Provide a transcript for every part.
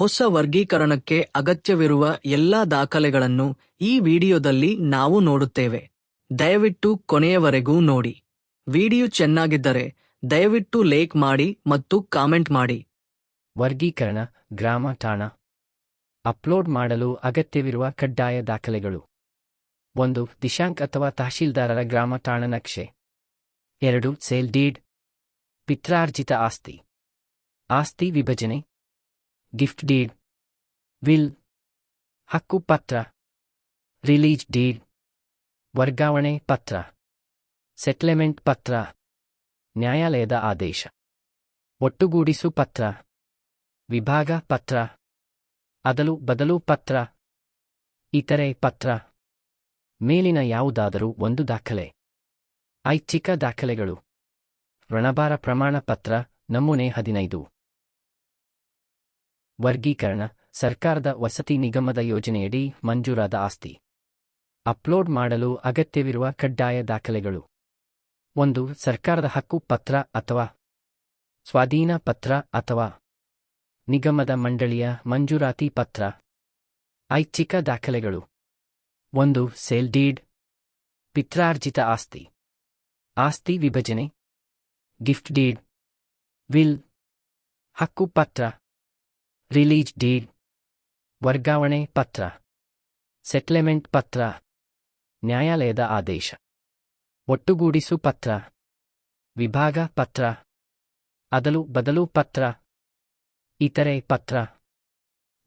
ಹೊಸ ವರ್ಗೀಕರಣಕ್ಕೆ ಅಗತ್ಯವಿರುವ ಎಲ್ಲಾ ದಾಖಲೆಗಳನ್ನು ಈ ವಿಡಿಯೋದಲ್ಲಿ ನಾವು ನೋಡುತ್ತೇವೆ. ದಯವಿಟ್ಟು ಕೊನೆಯವರೆಗೂ ನೋಡಿ. ವಿಡಿಯೋ ಚೆನ್ನಾಗಿದ್ದರೆ ದಯವಿಟ್ಟು ಲೇಕ್ ಮಾಡಿ ಮತ್ತು ಕಾಮೆಂಟ್ ಮಾಡಿ. ವರ್ಗೀಕರಣ, ಗ್ರಾಮ, ಠಾಣ. ಅಪ್ಲೋಡ್ ಮಾಡಲು ಅಗತ್ಯವಿರುವ ಕಡ್ಡಾಯ ದಾಖಲೆಗಳು. ಒಂದು, ದಿಶಾಂಕ್ ಅಥವಾ ತಹಶೀಲ್ದಾರರ ಗ್ರಾಮ ಠಾಣ ನಕ್ಷೆ. ಎರಡು, ಸೇಲ್ ಡೀಡ್. ಪಿತ್ರಾರ್ಜಿತ ಆಸ್ತಿ. ಆಸ್ತಿ ವಿಭಜನೆ. ಗಿಫ್ಟ್ ಡೀಡ್ ವಿಲ್ ಹಕ್ಕು ಪತ್ರ ರಿಲೀಜ್ ಡೀಡ್ ವರ್ಗಾವಣೆ ಪತ್ರ ಸೆಟ್ಲ್ಮೆಂಟ್ ಪತ್ರ ನ್ಯಾಯಾಲಯದ ಆದೇಶ. ಒಟ್ಟುಗೂಡಿಸು ಪತ್ರ. ವಿಭಾಗ ಪತ್ರ. ಅದಲು ಬದಲು ಪತ್ರ. ಇತರೆ ಪತ್ರ. ಮೇಲಿನ ಯಾವುದಾದರೂ ಒಂದು ದಾಖಲೆ. ಐಚ್ಛಿಕ ದಾಖಲೆಗಳು. ಋಣಭಾರ ಪ್ರಮಾಣ ಪತ್ರ. ನಮೂನೆ ಹದಿನೈದು. ವರ್ಗೀಕರಣ, ಸರ್ಕಾರದ ವಸತಿ ನಿಗಮದ ಯೋಜನೆಯಡಿ ಮಂಜೂರಾದ ಆಸ್ತಿ. ಅಪ್ಲೋಡ್ ಮಾಡಲು ಅಗತ್ಯವಿರುವ ಕಡ್ಡಾಯ ದಾಖಲೆಗಳು. ಒಂದು, ಸರ್ಕಾರದ ಹಕ್ಕು ಪತ್ರ ಅಥವಾ ಸ್ವಾಧೀನ ಪತ್ರ ಅಥವಾ ನಿಗಮದ ಮಂಡಳಿಯ ಮಂಜೂರಾತಿ ಪತ್ರ. ಐಚ್ಛಿಕ ದಾಖಲೆಗಳು. ಒಂದು, ಸೇಲ್ ಡೀಡ್. ಪಿತ್ರಾರ್ಜಿತ ಆಸ್ತಿ. ಆಸ್ತಿ ವಿಭಜನೆ. Gift deed. ವಿಲ್. ಹಕ್ಕು ಪತ್ರ. ರಿಲೀಜ್ ಡೀಡ್ ವರ್ಗಾವಣೆ ಪತ್ರ. ಸೆಟ್ಲ್ಮೆಂಟ್ ಪತ್ರ. ನ್ಯಾಯಾಲಯದ ಆದೇಶ. ಒಟ್ಟುಗೂಡಿಸು ಪತ್ರ. ವಿಭಾಗ ಪತ್ರ. ಅದಲು ಬದಲು ಪತ್ರ. ಇತರೆ ಪತ್ರ.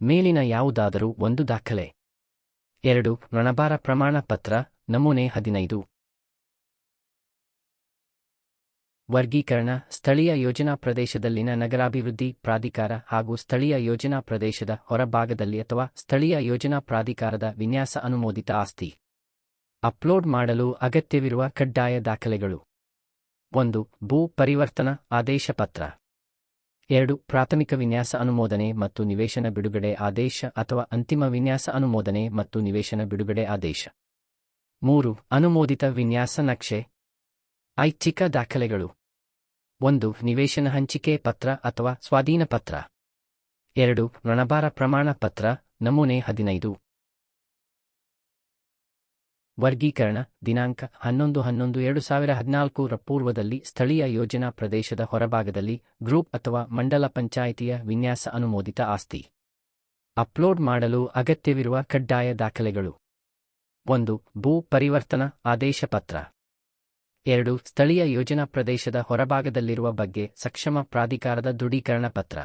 ಮೇಲಿನ ಯಾವುದಾದರೂ ಒಂದು ದಾಖಲೆ. ಎರಡು ಋಣಭಾರ ಪ್ರಮಾಣ ಪತ್ರ. ನಮೂನೆ ಹದಿನೈದು. ವರ್ಗೀಕರಣ, ಸ್ಥಳೀಯ ಯೋಜನಾ ಪ್ರದೇಶದಲ್ಲಿನ ನಗರಾಭಿವೃದ್ಧಿ ಪ್ರಾಧಿಕಾರ ಹಾಗೂ ಸ್ಥಳೀಯ ಯೋಜನಾ ಪ್ರದೇಶದ ಹೊರಭಾಗದಲ್ಲಿ ಅಥವಾ ಸ್ಥಳೀಯ ಯೋಜನಾ ಪ್ರಾಧಿಕಾರದ ವಿನ್ಯಾಸ ಅನುಮೋದಿತ ಆಸ್ತಿ. ಅಪ್ಲೋಡ್ ಮಾಡಲು ಅಗತ್ಯವಿರುವ ಕಡ್ಡಾಯ ದಾಖಲೆಗಳು. ಒಂದು, ಭೂ ಪರಿವರ್ತನಾ ಆದೇಶ ಪತ್ರ. ಎರಡು, ಪ್ರಾಥಮಿಕ ವಿನ್ಯಾಸ ಅನುಮೋದನೆ ಮತ್ತು ನಿವೇಶನ ಬಿಡುಗಡೆ ಆದೇಶ ಅಥವಾ ಅಂತಿಮ ವಿನ್ಯಾಸ ಅನುಮೋದನೆ ಮತ್ತು ನಿವೇಶನ ಬಿಡುಗಡೆ ಆದೇಶ. ಮೂರು, ಅನುಮೋದಿತ ವಿನ್ಯಾಸ ನಕ್ಷೆ. ಐಚ್ಛಿಕ ದಾಖಲೆಗಳು. ಒಂದು, ನಿವೇಶನ ಹಂಚಿಕೆ ಪತ್ರ ಅಥವಾ ಸ್ವಾಧೀನ ಪತ್ರ. ಎರಡು, ಋಣಭಾರ ಪ್ರಮಾಣ ಪತ್ರ, ನಮೂನೆ ಹದಿನೈದು. ವರ್ಗೀಕರಣ ದಿನಾಂಕ ಹನ್ನೊಂದು ಹನ್ನೊಂದು ಎರಡು ಸಾವಿರ ಹದಿನಾಲ್ಕರ ಪೂರ್ವದಲ್ಲಿ ಸ್ಥಳೀಯ ಯೋಜನಾ ಪ್ರದೇಶದ ಹೊರಭಾಗದಲ್ಲಿ ಗ್ರೂಪ್ ಅಥವಾ ಮಂಡಲ ಪಂಚಾಯಿತಿಯ ವಿನ್ಯಾಸ ಅನುಮೋದಿತ ಆಸ್ತಿ. ಅಪ್ಲೋಡ್ ಮಾಡಲು ಅಗತ್ಯವಿರುವ ಕಡ್ಡಾಯ ದಾಖಲೆಗಳು. ಒಂದು, ಭೂ ಪರಿವರ್ತನಾ ಆದೇಶ ಪತ್ರ. ಎರಡು, ಸ್ಥಳೀಯ ಯೋಜನಾ ಪ್ರದೇಶದ ಹೊರಭಾಗದಲ್ಲಿರುವ ಬಗ್ಗೆ ಸಕ್ಷಮ ಪ್ರಾಧಿಕಾರದ ದೃಢೀಕರಣ ಪತ್ರ.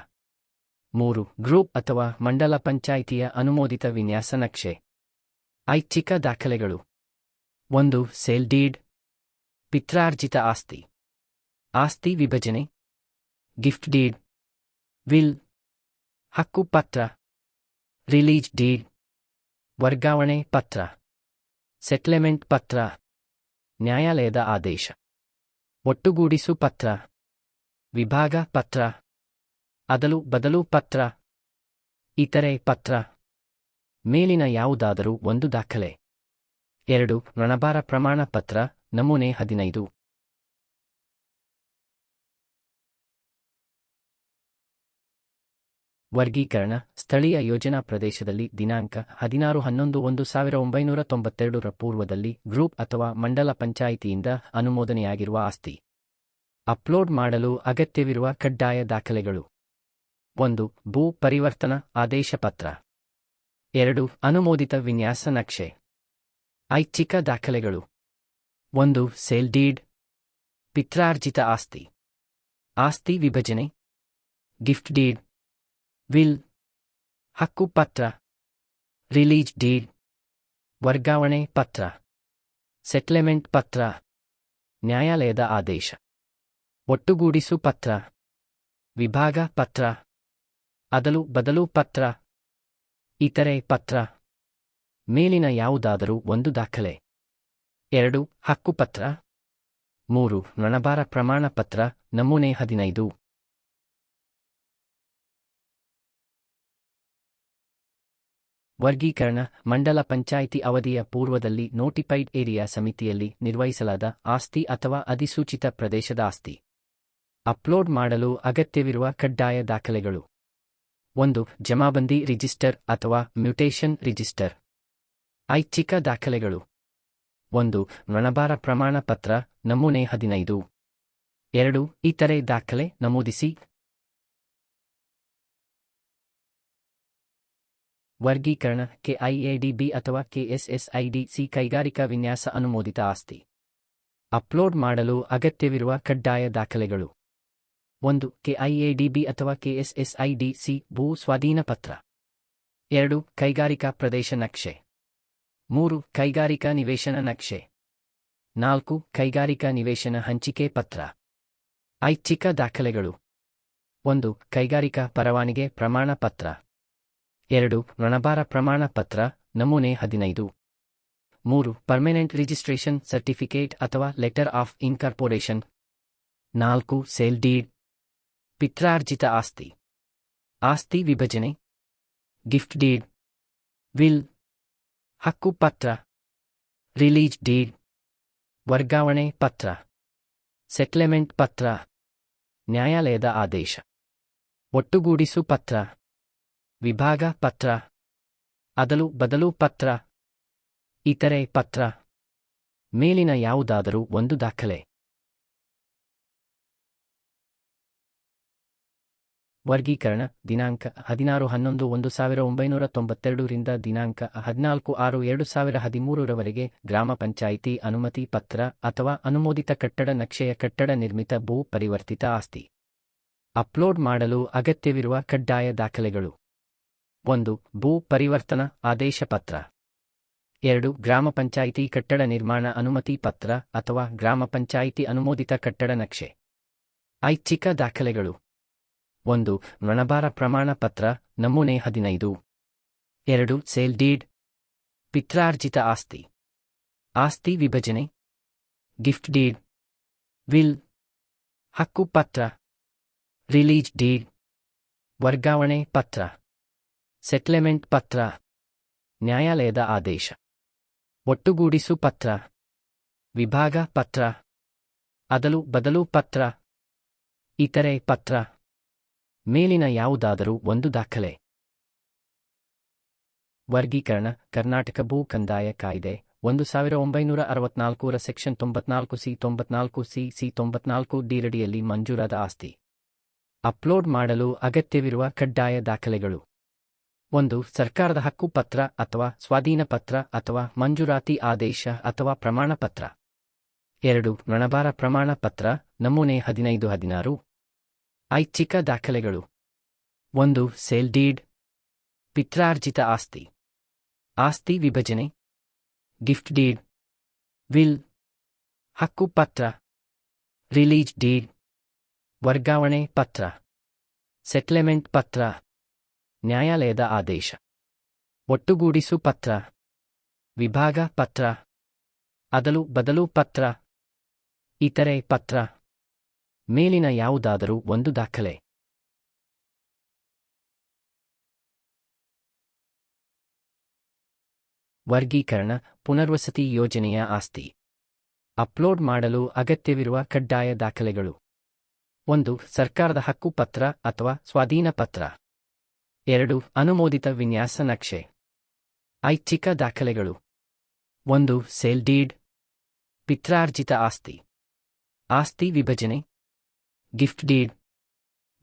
ಮೂರು, ಗ್ರೂಪ್ ಅಥವಾ ಮಂಡಲ ಪಂಚಾಯಿತಿಯ ಅನುಮೋದಿತ ವಿನ್ಯಾಸ ನಕ್ಷೆ. ಐಚ್ಛಿಕ ದಾಖಲೆಗಳು. ಒಂದು, ಸೇಲ್ ಡೀಡ್. ಪಿತ್ರಾರ್ಜಿತ ಆಸ್ತಿ. ಆಸ್ತಿ ವಿಭಜನೆ. Gift deed. ವಿಲ್. ಹಕ್ಕು ಪತ್ರ. Release deed. ವರ್ಗಾವಣೆ ಪತ್ರ. ಸೆಟ್ಲ್ಮೆಂಟ್ ಪತ್ರ. ನ್ಯಾಯಾಲಯದ ಆದೇಶ. ಒಟ್ಟುಗೂಡಿಸು ಪತ್ರ. ವಿಭಾಗ ಪತ್ರ. ಅದಲು ಬದಲು ಪತ್ರ. ಇತರೆ ಪತ್ರ. ಮೇಲಿನ ಯಾವುದಾದರೂ ಒಂದು ದಾಖಲೆ. ಎರಡು ಋಣಭಾರ ಪ್ರಮಾಣ ಪತ್ರ, ನಮೂನೆ ಹದಿನೈದು. ವರ್ಗೀಕರಣ, ಸ್ಥಳೀಯ ಯೋಜನಾ ಪ್ರದೇಶದಲ್ಲಿ ದಿನಾಂಕ ಹದಿನಾರು ಹನ್ನೊಂದು ಒಂದು ಸಾವಿರ ಒಂಬೈನೂರ ತೊಂಬತ್ತೆರಡರ ಪೂರ್ವದಲ್ಲಿ ಗ್ರೂಪ್ ಅಥವಾ ಮಂಡಲ ಪಂಚಾಯಿತಿಯಿಂದ ಅನುಮೋದನೆಯಾಗಿರುವ ಆಸ್ತಿ. ಅಪ್ಲೋಡ್ ಮಾಡಲು ಅಗತ್ಯವಿರುವ ಕಡ್ಡಾಯ ದಾಖಲೆಗಳು. ಒಂದು, ಭೂ ಪರಿವರ್ತನಾ ಆದೇಶ ಪತ್ರ. ಎರಡು, ಅನುಮೋದಿತ ವಿನ್ಯಾಸ ನಕ್ಷೆ. ಐಚ್ಛಿಕ ದಾಖಲೆಗಳು. ಒಂದು, ಸೇಲ್ ಡೀಡ್. ಪಿತ್ರಾರ್ಜಿತ ಆಸ್ತಿ. ಆಸ್ತಿ ವಿಭಜನೆ. Gift deed. ವಿಲ್ ಹಕ್ಕುಪತ್ರ ರಿಲೀಜ್ ಡೀಡ್ ವರ್ಗಾವಣೆ ಪತ್ರ ಸೆಟ್ಲ್ಮೆಂಟ್ ಪತ್ರ ನ್ಯಾಯಾಲಯದ ಆದೇಶ. ಒಟ್ಟುಗೂಡಿಸು ಪತ್ರ. ವಿಭಾಗ ಪತ್ರ. ಅದಲು ಬದಲು ಪತ್ರ. ಇತರೆ ಪತ್ರ. ಮೇಲಿನ ಯಾವುದಾದರೂ ಒಂದು ದಾಖಲೆ. ಎರಡು ಹಕ್ಕುಪತ್ರ. ಮೂರು ಋಣಭಾರ ಪ್ರಮಾಣಪತ್ರ. ನಮೂನೆ ಹದಿನೈದು. ವರ್ಗೀಕರಣ ಮಂಡಲ ಪಂಚಾಯಿತಿ ಅವಧಿಯ ಪೂರ್ವದಲ್ಲಿ ನೋಟಿಫೈಡ್ ಏರಿಯಾ ಸಮಿತಿಯಲ್ಲಿ ನಿರ್ವಹಿಸಲಾದ ಆಸ್ತಿ ಅಥವಾ ಅಧಿಸೂಚಿತ ಪ್ರದೇಶದ ಆಸ್ತಿ. ಅಪ್ಲೋಡ್ ಮಾಡಲು ಅಗತ್ಯವಿರುವ ಕಡ್ಡಾಯ ದಾಖಲೆಗಳು. ಒಂದು, ಜಮಾಬಂದಿ ರಿಜಿಸ್ಟರ್ ಅಥವಾ ಮ್ಯೂಟೇಷನ್ ರಿಜಿಸ್ಟರ್. ಐಚ್ಛಿಕ ದಾಖಲೆಗಳು. ಒಂದು, ಋಣಭಾರ ಪ್ರಮಾಣ ಪತ್ರ ನಮೂನೆ ಹದಿನೈದು. ಎರಡು, ಇತರೆ ದಾಖಲೆ ನಮೂದಿಸಿ. ವರ್ಗೀಕರಣ ಕೆಐಎಡಿಬಿ ಅಥವಾ ಕೆಎಸ್ಎಸ್ಐಡಿಸಿ ಕೈಗಾರಿಕಾ ವಿನ್ಯಾಸ ಅನುಮೋದಿತ ಆಸ್ತಿ. ಅಪ್ಲೋಡ್ ಮಾಡಲು ಅಗತ್ಯವಿರುವ ಕಡ್ಡಾಯ ದಾಖಲೆಗಳು. ಒಂದು ಕೆಐಎಡಿಬಿ ಅಥವಾ ಕೆಎಸ್ಎಸ್ಐಡಿಸಿ ಭೂ ಸ್ವಾಧೀನ ಪತ್ರ. ಎರಡು, ಕೈಗಾರಿಕಾ ಪ್ರದೇಶ ನಕ್ಷೆ. ಮೂರು, ಕೈಗಾರಿಕಾ ನಿವೇಶನ ನಕ್ಷೆ. ನಾಲ್ಕು, ಕೈಗಾರಿಕಾ ನಿವೇಶನ ಹಂಚಿಕೆ ಪತ್ರ. ಐಚ್ಛಿಕ ದಾಖಲೆಗಳು. ಒಂದು, ಕೈಗಾರಿಕಾ ಪರವಾನಿಗೆ ಪ್ರಮಾಣ ಪತ್ರ ಎರಡು, ಋಣಭಾರ ಪ್ರಮಾಣ ಪತ್ರ, ನಮೂನೆ ಹದಿನೈದು. ಮೂರು ಪರ್ಮನೆಂಟ್ ರಿಜಿಸ್ಟ್ರೇಷನ್ ಸರ್ಟಿಫಿಕೇಟ್ ಅಥವಾ ಲೆಟರ್ ಆಫ್ ಇನ್ಕಾರ್ಪೊರೇಷನ್ ನಾಲ್ಕು ಸೇಲ್ ಡೀಡ್ ಪಿತ್ರಾರ್ಜಿತ ಆಸ್ತಿ. ಆಸ್ತಿ ವಿಭಜನೆ. ಗಿಫ್ಟ್ ಡೀಡ್ ವಿಲ್ ಹಕ್ಕು ಪತ್ರ. ರಿಲೀಜ್ ಡೀಡ್ ವರ್ಗಾವಣೆ ಪತ್ರ. ಸೆಟ್ಲ್ಮೆಂಟ್ ಪತ್ರ. ನ್ಯಾಯಾಲಯದ ಆದೇಶ. ಒಟ್ಟುಗೂಡಿಸು ಪತ್ರ. ವಿಭಾಗ ಪತ್ರ. ಅದಲು ಬದಲು ಪತ್ರ. ಇತರೆ ಪತ್ರ. ಮೇಲಿನ ಯಾವುದಾದರೂ ಒಂದು ದಾಖಲೆ. ವರ್ಗೀಕರಣ ದಿನಾಂಕ ಹದಿನಾರು ಹನ್ನೊಂದು ಒಂದು ಸಾವಿರ ಒಂಬೈನೂರ ತೊಂಬತ್ತೆರಡರಿಂದ ದಿನಾಂಕ ಹದಿನಾಲ್ಕು ಆರು ಎರಡು ಸಾವಿರ ಹದಿಮೂರರವರೆಗೆ ಗ್ರಾಮ ಪಂಚಾಯಿತಿ ಅನುಮತಿ ಪತ್ರ ಅಥವಾ ಅನುಮೋದಿತ ಕಟ್ಟಡ ನಕ್ಷೆಯ ಕಟ್ಟಡ ನಿರ್ಮಿತ ಭೂ ಪರಿವರ್ತಿತ ಆಸ್ತಿ. ಅಪ್ಲೋಡ್ ಮಾಡಲು ಅಗತ್ಯವಿರುವ ಕಡ್ಡಾಯ ದಾಖಲೆಗಳು. ಒಂದು ಭೂ ಪರಿವರ್ತನಾ ಆದೇಶ ಪತ್ರ. ಎರಡು ಗ್ರಾಮ ಪಂಚಾಯಿತಿ ಕಟ್ಟಡ ನಿರ್ಮಾಣ ಅನುಮತಿ ಪತ್ರ ಅಥವಾ ಗ್ರಾಮ ಪಂಚಾಯಿತಿ ಅನುಮೋದಿತ ಕಟ್ಟಡ ನಕ್ಷೆ. ಐಚ್ಛಿಕ ದಾಖಲೆಗಳು. ಒಂದು ಋಣಭಾರ ಪ್ರಮಾಣ ಪತ್ರ, ನಮೂನೆ ಹದಿನೈದು. ಎರಡು ಸೇಲ್ ಡೀಡ್. ಪಿತ್ರಾರ್ಜಿತ ಆಸ್ತಿ. ಆಸ್ತಿ ವಿಭಜನೆ. Gift deed. ವಿಲ್. ಹಕ್ಕು ಪತ್ರ. Release deed. ವರ್ಗಾವಣೆ ಪತ್ರ. ಸೆಟ್ಲ್ಮೆಂಟ್ ಪತ್ರ ನ್ಯಾಯಾಲಯದ ಆದೇಶ. ಒಟ್ಟುಗೂಡಿಸು ಪತ್ರ ವಿಭಾಗ ಪತ್ರ ಅದಲು ಬದಲು ಪತ್ರ ಇತರೆ ಪತ್ರ ಮೇಲಿನ ಯಾವುದಾದರೂ ಒಂದು ದಾಖಲೆ. ವರ್ಗೀಕರಣ, ಕರ್ನಾಟಕ ಭೂ ಕಂದಾಯ ಕಾಯ್ದೆ ಒಂದು ಸಾವಿರ ಒಂಬೈನೂರ ಅರವತ್ನಾಲ್ಕರ ಸೆಕ್ಷನ್ ತೊಂಬತ್ನಾಲ್ಕು ಸಿ ತೊಂಬತ್ನಾಲ್ಕು ಸಿ ಸಿ ತೊಂಬತ್ನಾಲ್ಕು ಡಿರಡಿಯಲ್ಲಿ ಮಂಜೂರಾದ ಆಸ್ತಿ. ಅಪ್ಲೋಡ್ ಮಾಡಲು ಅಗತ್ಯವಿರುವ ಕಡ್ಡಾಯ ದಾಖಲೆಗಳು. ಒಂದು ಸರ್ಕಾರದ ಹಕ್ಕು ಪತ್ರ ಅಥವಾ ಸ್ವಾಧೀನ ಪತ್ರ ಅಥವಾ ಮಂಜೂರಾತಿ ಆದೇಶ ಅಥವಾ ಪ್ರಮಾಣ ಪತ್ರ. ಎರಡು ಋಣಭಾರ ಪ್ರಮಾಣ ಪತ್ರ, ನಮೂನೆ ಹದಿನೈದು ಹದಿನಾರು. ಐಚ್ಛಿಕ ದಾಖಲೆಗಳು. ಒಂದು ಸೇಲ್ ಡೀಡ್. ಪಿತ್ರಾರ್ಜಿತ ಆಸ್ತಿ. ಆಸ್ತಿ ವಿಭಜನೆ. Gift deed. ವಿಲ್. ಹಕ್ಕು ಪತ್ರ. Release deed. ವರ್ಗಾವಣೆ ಪತ್ರ. ಸೆಟ್ಲ್ಮೆಂಟ್ ಪತ್ರ. ನ್ಯಾಯಾಲಯದ ಆದೇಶ. ಒಟ್ಟುಗೂಡಿಸು ಪತ್ರ. ವಿಭಾಗ ಪತ್ರ. ಅದಲು ಬದಲು ಪತ್ರ. ಇತರೆ ಪತ್ರ. ಮೇಲಿನ ಯಾವುದಾದರೂ ಒಂದು ದಾಖಲೆ. ವರ್ಗೀಕರಣ ಪುನರ್ವಸತಿ ಯೋಜನೆಯ ಆಸ್ತಿ. ಅಪ್ಲೋಡ್ ಮಾಡಲು ಅಗತ್ಯವಿರುವ ಕಡ್ಡಾಯ ದಾಖಲೆಗಳು. ಒಂದು ಸರ್ಕಾರದ ಹಕ್ಕು ಪತ್ರ ಅಥವಾ ಸ್ವಾಧೀನ ಪತ್ರ. ಎರಡು, ಅನುಮೋದಿತ ವಿನ್ಯಾಸ ನಕ್ಷೆ. ಐಚ್ಛಿಕ ದಾಖಲೆಗಳು. ಒಂದು, ಸೇಲ್ ಡೀಡ್. ಪಿತ್ರಾರ್ಜಿತ ಆಸ್ತಿ. ಆಸ್ತಿ ವಿಭಜನೆ. Gift deed.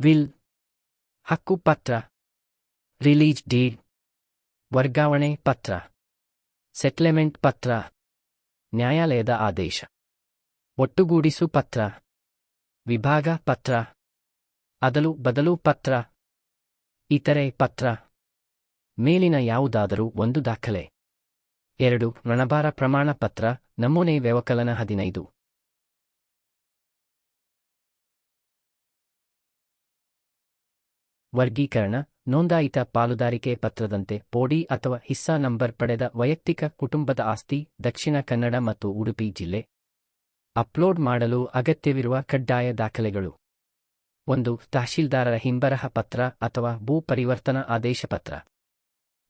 ವಿಲ್. ಹಕ್ಕು ಪತ್ರ. Release deed. ವರ್ಗಾವಣೆ ಪತ್ರ. ಸೆಟ್ಲ್ಮೆಂಟ್ ಪತ್ರ. ನ್ಯಾಯಾಲಯದ ಆದೇಶ. ಒಟ್ಟುಗೂಡಿಸು ಪತ್ರ. ವಿಭಾಗ ಪತ್ರ. ಅದಲು ಬದಲು ಪತ್ರ. ಇತರೆ ಪತ್ರ. ಮೇಲಿನ ಯಾವುದಾದರೂ ಒಂದು ದಾಖಲೆ. ಎರಡು ಋಣಭಾರ ಪ್ರಮಾಣ ಪತ್ರ, ನಮೂನೆ ವ್ಯವಕಲನ ಹದಿನೈದು. ವರ್ಗೀಕರಣ, ನೋಂದಾಯಿತ ಪಾಲುದಾರಿಕೆ ಪತ್ರದಂತೆ ಪೋಡಿ ಅಥವಾ ಹಿಸ್ಸಾ ನಂಬರ್ ಪಡೆದ ವೈಯಕ್ತಿಕ ಕುಟುಂಬದ ಆಸ್ತಿ, ದಕ್ಷಿಣ ಕನ್ನಡ ಮತ್ತು ಉಡುಪಿ ಜಿಲ್ಲೆ. ಅಪ್ಲೋಡ್ ಮಾಡಲು ಅಗತ್ಯವಿರುವ ಕಡ್ಡಾಯ ದಾಖಲೆಗಳು. ಒಂದು ತಹಶೀಲ್ದಾರರ ಹಿಂಬರಹ ಪತ್ರ ಅಥವಾ ಭೂ ಪರಿವರ್ತನಾ ಆದೇಶ ಪತ್ರ.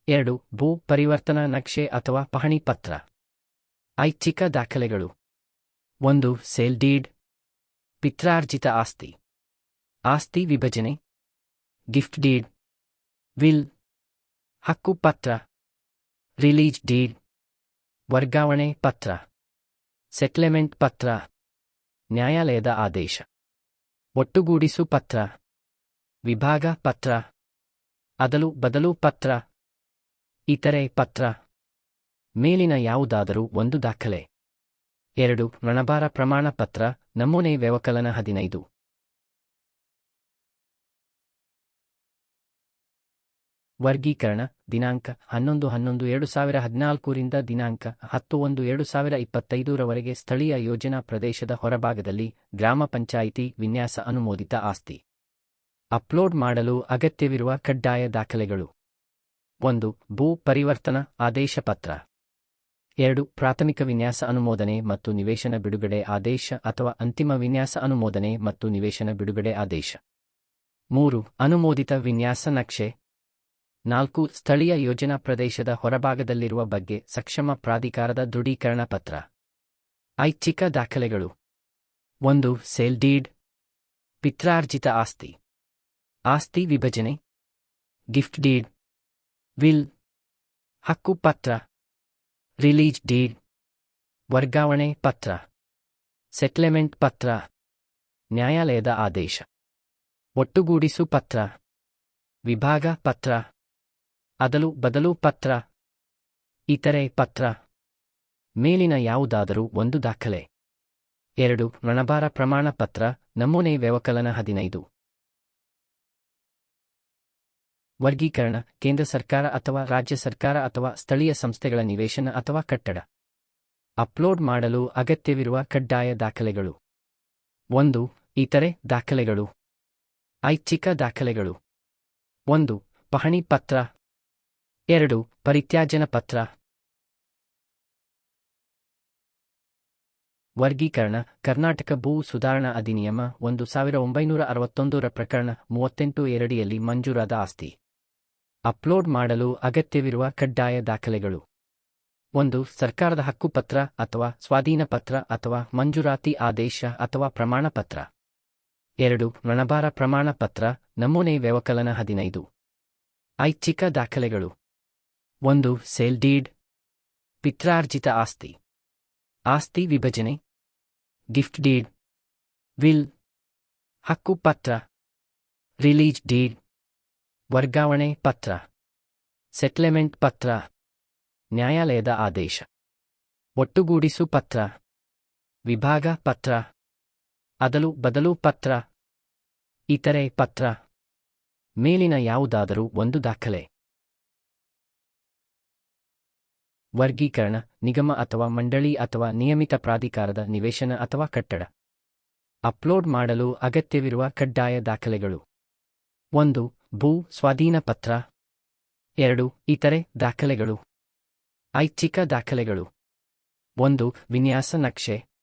ಎರಡು ಭೂ ಪರಿವರ್ತನಾ ನಕ್ಷೆ ಅಥವಾ ಪಹಣಿ ಪತ್ರ. ಐಚ್ಛಿಕ ದಾಖಲೆಗಳು. ಒಂದು, ಸೇಲ್ ಡೀಡ್. ಪಿತ್ರಾರ್ಜಿತ ಆಸ್ತಿ. ಆಸ್ತಿ ವಿಭಜನೆ. Gift deed. ವಿಲ್. ಹಕ್ಕುಪತ್ರ ರಿಲೀಜ್ ಡೀಡ್. ವರ್ಗಾವಣೆ ಪತ್ರ. ಸೆಟ್ಲ್ಮೆಂಟ್ ಪತ್ರ. ನ್ಯಾಯಾಲಯದ ಆದೇಶ. ಒಟ್ಟುಗೂಡಿಸು ಪತ್ರ. ವಿಭಾಗ ಪತ್ರ. ಅದಲು ಬದಲು ಪತ್ರ. ಇತರೆ ಪತ್ರ. ಮೇಲಿನ ಯಾವುದಾದರೂ ಒಂದು ದಾಖಲೆ. ಎರಡು ಋಣಭಾರ ಪ್ರಮಾಣ ಪತ್ರ. ನಮೂನೆ ವ್ಯವಕಲನ ಹದಿನೈದು. ವರ್ಗೀಕರಣ, ದಿನಾಂಕ, ಹನ್ನೊಂದು ಹನ್ನೊಂದು ಎರಡು ಸಾವಿರ ಹದಿನಾಲ್ಕರಿಂದ ದಿನಾಂಕ, ಹತ್ತು ಒಂದು ಎರಡು ಸಾವಿರ ಇಪ್ಪತ್ತೈದರವರೆಗೆ ಸ್ಥಳೀಯ ಯೋಜನಾ ಪ್ರದೇಶದ ಹೊರಭಾಗದಲ್ಲಿ ಗ್ರಾಮ ಪಂಚಾಯಿತಿ ವಿನ್ಯಾಸ ಅನುಮೋದಿತ ಆಸ್ತಿ. ಅಪ್ಲೋಡ್ ಮಾಡಲು ಅಗತ್ಯವಿರುವ ಕಡ್ಡಾಯ ದಾಖಲೆಗಳು. ಒಂದು, ಭೂ ಪರಿವರ್ತನಾ ಆದೇಶ ಪತ್ರ. ಎರಡು, ಪ್ರಾಥಮಿಕ ವಿನ್ಯಾಸ ಅನುಮೋದನೆ ಮತ್ತು ನಿವೇಶನ ಬಿಡುಗಡೆ ಆದೇಶ ಅಥವಾ ಅಂತಿಮ ವಿನ್ಯಾಸ ಅನುಮೋದನೆ ಮತ್ತು ನಿವೇಶನ ಬಿಡುಗಡೆ ಆದೇಶ. ಮೂರು, ಅನುಮೋದಿತ ವಿನ್ಯಾಸ ನಕ್ಷೆ. ನಾಲ್ಕು, ಸ್ಥಳೀಯ ಯೋಜನಾ ಪ್ರದೇಶದ ಹೊರಭಾಗದಲ್ಲಿರುವ ಬಗ್ಗೆ ಸಕ್ಷಮ ಪ್ರಾಧಿಕಾರದ ದೃಢೀಕರಣ ಪತ್ರ. ಐಚ್ಛಿಕ ದಾಖಲೆಗಳು. ಒಂದು, ಸೇಲ್ ಡೀಡ್. ಪಿತ್ರಾರ್ಜಿತ ಆಸ್ತಿ. ಆಸ್ತಿ ವಿಭಜನೆ. Gift deed. ವಿಲ್. ಹಕ್ಕು ಪತ್ರ. Release deed. ವರ್ಗಾವಣೆ ಪತ್ರ. ಸೆಟ್ಲ್ಮೆಂಟ್ ಪತ್ರ. ನ್ಯಾಯಾಲಯದ ಆದೇಶ. ಒಟ್ಟುಗೂಡಿಸು ಪತ್ರ. ವಿಭಾಗ ಪತ್ರ. ಅದಲು ಬದಲು ಪತ್ರ. ಇತರೆ ಪತ್ರ. ಮೇಲಿನ ಯಾವುದಾದರೂ ಒಂದು ದಾಖಲೆ. ಎರಡು ಋಣಭಾರ ಪ್ರಮಾಣ ಪತ್ರ, ನಮೂನೆ ವ್ಯವಕಲನ ಹದಿನೈದು. ವರ್ಗೀಕರಣ, ಕೇಂದ್ರ ಸರ್ಕಾರ ಅಥವಾ ರಾಜ್ಯ ಸರ್ಕಾರ ಅಥವಾ ಸ್ಥಳೀಯ ಸಂಸ್ಥೆಗಳ ನಿವೇಶನ ಅಥವಾ ಕಟ್ಟಡ. ಅಪ್ಲೋಡ್ ಮಾಡಲು ಅಗತ್ಯವಿರುವ ಕಡ್ಡಾಯ ದಾಖಲೆಗಳು. ಒಂದು, ಇತರೆ ದಾಖಲೆಗಳು. ಐಚ್ಛಿಕ ದಾಖಲೆಗಳು. ಒಂದು, ಪಹಣಿ ಪತ್ರ. ಎರಡು, ಪರಿತ್ಯಾಜನ ಪತ್ರ. ವರ್ಗೀಕರಣ, ಕರ್ನಾಟಕ ಭೂ ಸುಧಾರಣಾ ಅಧಿನಿಯಮ, ಒಂದು ಸಾವಿರ ಒಂಬೈನೂರ ಅರವತ್ತೊಂದರ ಪ್ರಕರಣ, ಮೂವತ್ತೆಂಟು ಎರಡಿಯಲ್ಲಿ ಮಂಜೂರಾದ ಆಸ್ತಿ. ಅಪ್ಲೋಡ್ ಮಾಡಲು ಅಗತ್ಯವಿರುವ ಕಡ್ಡಾಯ ದಾಖಲೆಗಳು. ಒಂದು, ಸರ್ಕಾರದ ಹಕ್ಕುಪತ್ರ ಅಥವಾ ಸ್ವಾಧೀನ ಪತ್ರ ಅಥವಾ ಮಂಜೂರಾತಿ ಆದೇಶ ಅಥವಾ ಪ್ರಮಾಣ ಪತ್ರ ಎರಡು, ಋಣಭಾರ ಪ್ರಮಾಣ ಪತ್ರ ನಮೂನೆ ವ್ಯವಕಲನ ಹದಿನೈದು. ಐಚ್ಛಿಕ ದಾಖಲೆಗಳು. ಒಂದು ಸೇಲ್ ಡೀಡ್. ಪಿತ್ರಾರ್ಜಿತ ಆಸ್ತಿ. ಆಸ್ತಿ ವಿಭಜನೆ. Gift deed. ವಿಲ್. ಹಕ್ಕು ಪತ್ರ. Release deed. ವರ್ಗಾವಣೆ ಪತ್ರ. ಸೆಟ್ಲ್ಮೆಂಟ್ ಪತ್ರ. ನ್ಯಾಯಾಲಯದ ಆದೇಶ. ಒಟ್ಟುಗೂಡಿಸು ಪತ್ರ. ವಿಭಾಗ ಪತ್ರ. ಅದಲು ಬದಲು ಪತ್ರ. ಇತರೆ ಪತ್ರ. ಮೇಲಿನ ಯಾವುದಾದರೂ ಒಂದು ದಾಖಲೆ. ವರ್ಗೀಕರಣ, ನಿಗಮ ಅಥವಾ ಮಂಡಳಿ ಅಥವಾ ನಿಯಮಿತ ಪ್ರಾಧಿಕಾರದ ನಿವೇಶನ ಅಥವಾ ಕಟ್ಟಡ. ಅಪ್ಲೋಡ್ ಮಾಡಲು ಅಗತ್ಯವಿರುವ ಕಡ್ಡಾಯ ದಾಖಲೆಗಳು. ಒಂದು, ಭೂ ಸ್ವಾಧೀನ ಪತ್ರ. ಎರಡು, ಇತರೆ ದಾಖಲೆಗಳು. ಐಚ್ಛಿಕ ದಾಖಲೆಗಳು. ಒಂದು, ವಿನ್ಯಾಸ ನಕ್ಷೆ.